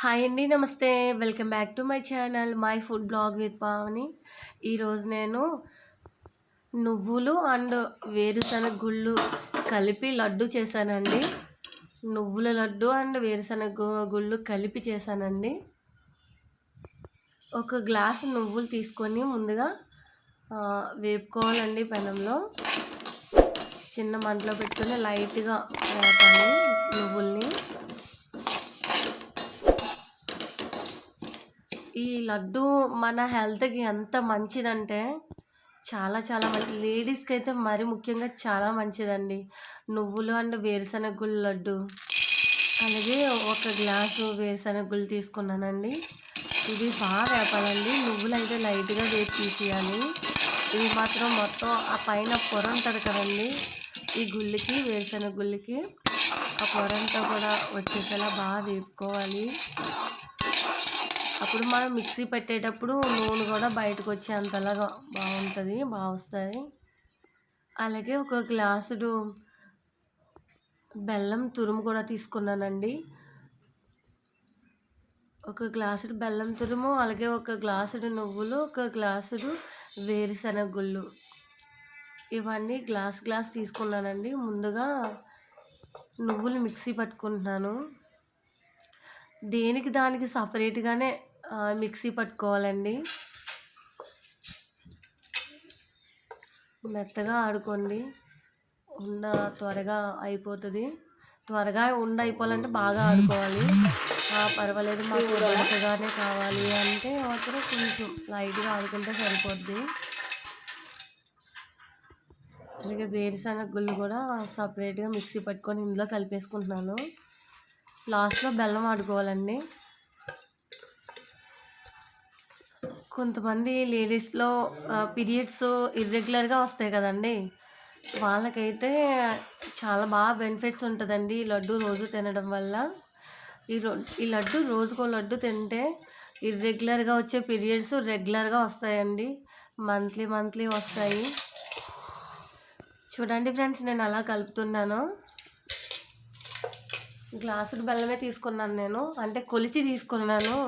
Hi అండి నమస్తే. Welcome back to my channel my food blog with Pavani. ఈరోజు నేను నువ్వులు అండ్ వేరుశనగ గుళ్ళు కలిపి లడ్డు చేశానండి. నువ్వుల లడ్డు అండ్ వేరుశనగ గుళ్ళు కలిపి చేశానండి. ఒక గ్లాస్ నువ్వులు తీసుకొని ముందుగా వేపుకోవాలండి పెనంలో. చిన్న మంటలో పెట్టుకొని లైట్గా వేపాలి నువ్వుల్ని. ఈ లడ్డు మన హెల్త్కి ఎంత మంచిదంటే చాలా చాలా మంచి లేడీస్కి అయితే మరి ముఖ్యంగా చాలా మంచిదండి. నువ్వులు అండ్ వేరుశనగ గుళ్ళు లడ్డు. అలాగే ఒక గ్లాసు వేరుశనగ గుళ్ళు తీసుకున్నానండి. ఇది బాగా వేపాలండి. నువ్వులు అయితే లైట్గా వేసి తీసేయాలి. ఇది మాత్రం మొత్తం ఆ పైన పొర ఉంటుంది కదండి. ఈ గుళ్ళకి వేరుశనగ గుళ్ళకి ఆ పొరంతా కూడా వచ్చేసేలా బాగా వేపుకోవాలి. అప్పుడు మనం మిక్సీ పెట్టేటప్పుడు నూనె కూడా బయటకు వచ్చేంతలాగా బాగుంటుంది బాగా వస్తుంది అలాగే ఒక గ్లాసుడు బెల్లం తురుము కూడా తీసుకున్నానండి. ఒక గ్లాసుడు బెల్లం తురుము అలాగే ఒక గ్లాసుడు నువ్వులు ఒక గ్లాసుడు వేరుశనగ గుళ్ళు ఇవన్నీ గ్లాస్ గ్లాస్ తీసుకున్నానండి. ముందుగా నువ్వులు మిక్సీ పట్టుకుంటున్నాను. దేనికి దానికి సపరేట్గానే మిక్సీ పట్టుకోవాలండి. మెత్తగా ఆడుకోండి. ఉండ త్వరగా అయిపోతుంది. త్వరగా ఉండ అయిపోవాలంటే బాగా ఆడుకోవాలి. పర్వాలేదు మాకు మెత్తగానే కావాలి అంటే మాత్రం కొంచెం లైట్గా ఆడుకుంటే సరిపోద్ది. అలాగే వేరుశనగ గుళ్ళు కూడా సపరేట్గా మిక్సీ పట్టుకొని ఇందులో కలిపేసుకుంటున్నాను. లాస్ట్లో బెల్లం ఆడుకోవాలండి. కొంతమంది లేడీస్లో పీరియడ్స్ ఇర్రెగ్యులర్గా వస్తాయి కదండి. వాళ్ళకైతే చాలా బాగా బెనిఫిట్స్ ఉంటుందండి ఈ లడ్డు రోజు తినడం వల్ల. ఈ రో ఈ లడ్డు రోజుకో లడ్డు తింటే ఇర్రెగ్యులర్గా వచ్చే పీరియడ్స్ రెగ్యులర్గా వస్తాయండి. మంత్లీ మంత్లీ వస్తాయి. చూడండి ఫ్రెండ్స్ నేను అలా కలుపుతున్నాను. గ్లాసుడు బెల్లమే తీసుకున్నాను నేను. అంటే కొలిచి తీసుకున్నాను.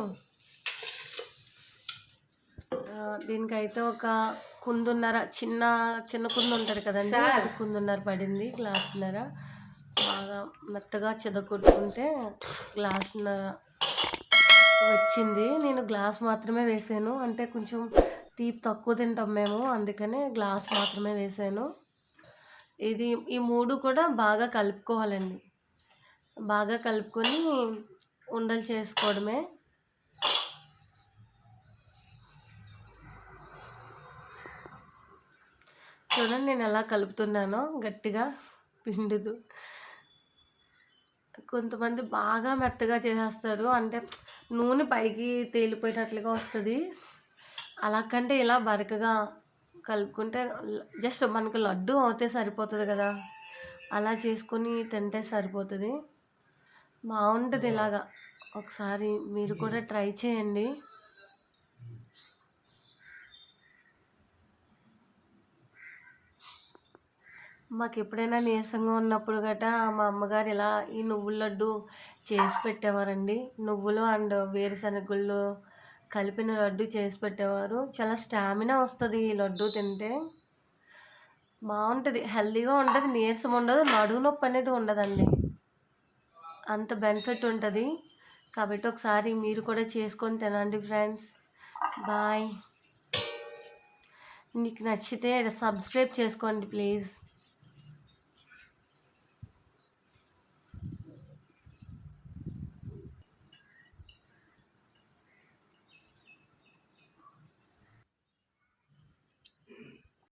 దీనికైతే ఒక కుందున్నర చిన్న చిన్న కుందు ఉంటుంది కదండి. అది కుందున్నర పడింది గ్లాసున్నర. బాగా మెత్తగా చెదకొట్టుకుంటే గ్లాసున్నర వచ్చింది. నేను గ్లాస్ మాత్రమే వేసాను. అంటే కొంచెం తీపి తక్కువ తింటాం మేము అందుకనే గ్లాస్ మాత్రమే వేసాను. ఇది ఈ మూడు కూడా బాగా కలుపుకోవాలండి. బాగా కలుపుకొని ఉండలు చేసుకోవడమే. చూడండి నేను ఎలా కలుపుతున్నానో గట్టిగా పిండుదు కొంతమంది బాగా మెత్తగా చేసేస్తారు. అంటే నూనె పైకి తేలిపోయేటట్లుగా వస్తుంది. అలా కంటే ఇలా బరకగా కలుపుకుంటే జస్ట్ మనకు లడ్డు అవుతే సరిపోతుంది కదా. అలా చేసుకొని తింటే సరిపోతుంది. బాగుంటుంది ఇలాగా. ఒకసారి మీరు కూడా ట్రై చేయండి. మాకు ఎప్పుడైనా నీరసంగా ఉన్నప్పుడు గట్రా మా అమ్మగారు ఇలా ఈ నువ్వుల లడ్డు చేసి పెట్టేవారండి. నువ్వులు అండ్ వేరుశనగుళ్ళు కలిపిన లడ్డు చేసి పెట్టేవారు. చాలా స్టామినా వస్తుంది ఈ లడ్డు తింటే. బాగుంటుంది. హెల్దీగా ఉంటుంది నీరసం ఉండదు నడువు నొప్పి అనేది ఉండదండి. అంత బెనిఫిట్ ఉంటుంది. కాబట్టి ఒకసారి మీరు కూడా చేసుకొని తినండి ఫ్రెండ్స్. బాయ్. మీకు నచ్చితే సబ్స్క్రైబ్ చేసుకోండి ప్లీజ్.